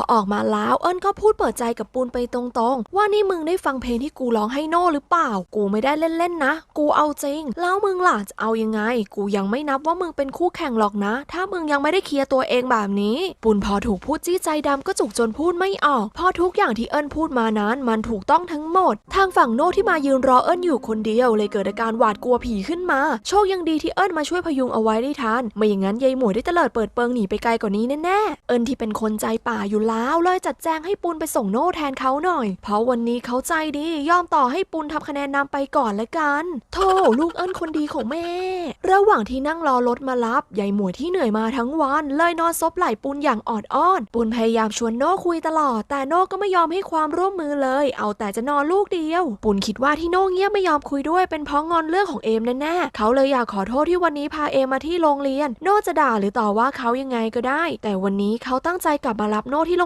พอออกมาแล้วเอิญก็พูดเปิดใจกับปูนไปตรงๆ ว่านี่มึงได้ฟังเพลงที่กูร้องให้โน่หรือเปล่า กูไม่ได้เล่นๆนะ กูเอาจริง แล้วมึงล่ะจะเอายังไง กูยังไม่นับว่ามึงเป็นคู่แข่งหรอกนะ ถ้ามึงยังไม่ได้เคลียร์ตัวเองแบบนี้ ปูนพอถูกพูดจี้ใจดำก็จุกจนพูดไม่ออก พอทุกอย่างที่เอิญพูดมานั้น มันถูกต้องทั้งหมด ทางฝั่งโน่ที่มายืนรอเอิญอยู่คนเดียว เลยเกิดอาการหวาดกลัวผีขึ้นมา โชคยังดีที่เอิญมาช่วยพยุงเอาไว้ได้ทันไม่อย่างนั้นยายหมวยได้เตลิดเปิดเปิงหนีไปไกลกว่านี้แน่ๆเอิญที่เป็นคนใจป่าอยู่แล้วเลยจัดแจงให้ปูนไปส่งโน่แทนเขาหน่อย เพราะวันนี้เขาใจดียอมต่อให้ปูนทำคะแนนนำไปก่อนละกันโธ่ลูกเอิญคนดีของแม่ ระหว่างที่นั่งรอรถมารับยายหมวยที่เหนื่อยมาทั้งวัน เลยนอนซบไหล่ปูนอย่างออดอ้อนปูนพยายามชวนโน่คุยตลอด แต่โน่ก็ไม่ยอมให้ความร่วมมือเลย เอาแต่จะนอนลูกเดียวปูนคิดว่าที่โน่เงียบไม่ยอมคุยด้วยเป็นเพราะงอนเรื่องของเอมแน่ๆเขาเลยอยากขอโทษที่วันนี้พาเอมมาที่โรงเรียน โน่จะด่าหรือต่อว่าเขายังไงก็ได้ แต่วันนี้เขาตั้งใจกลับมารับโน่ที่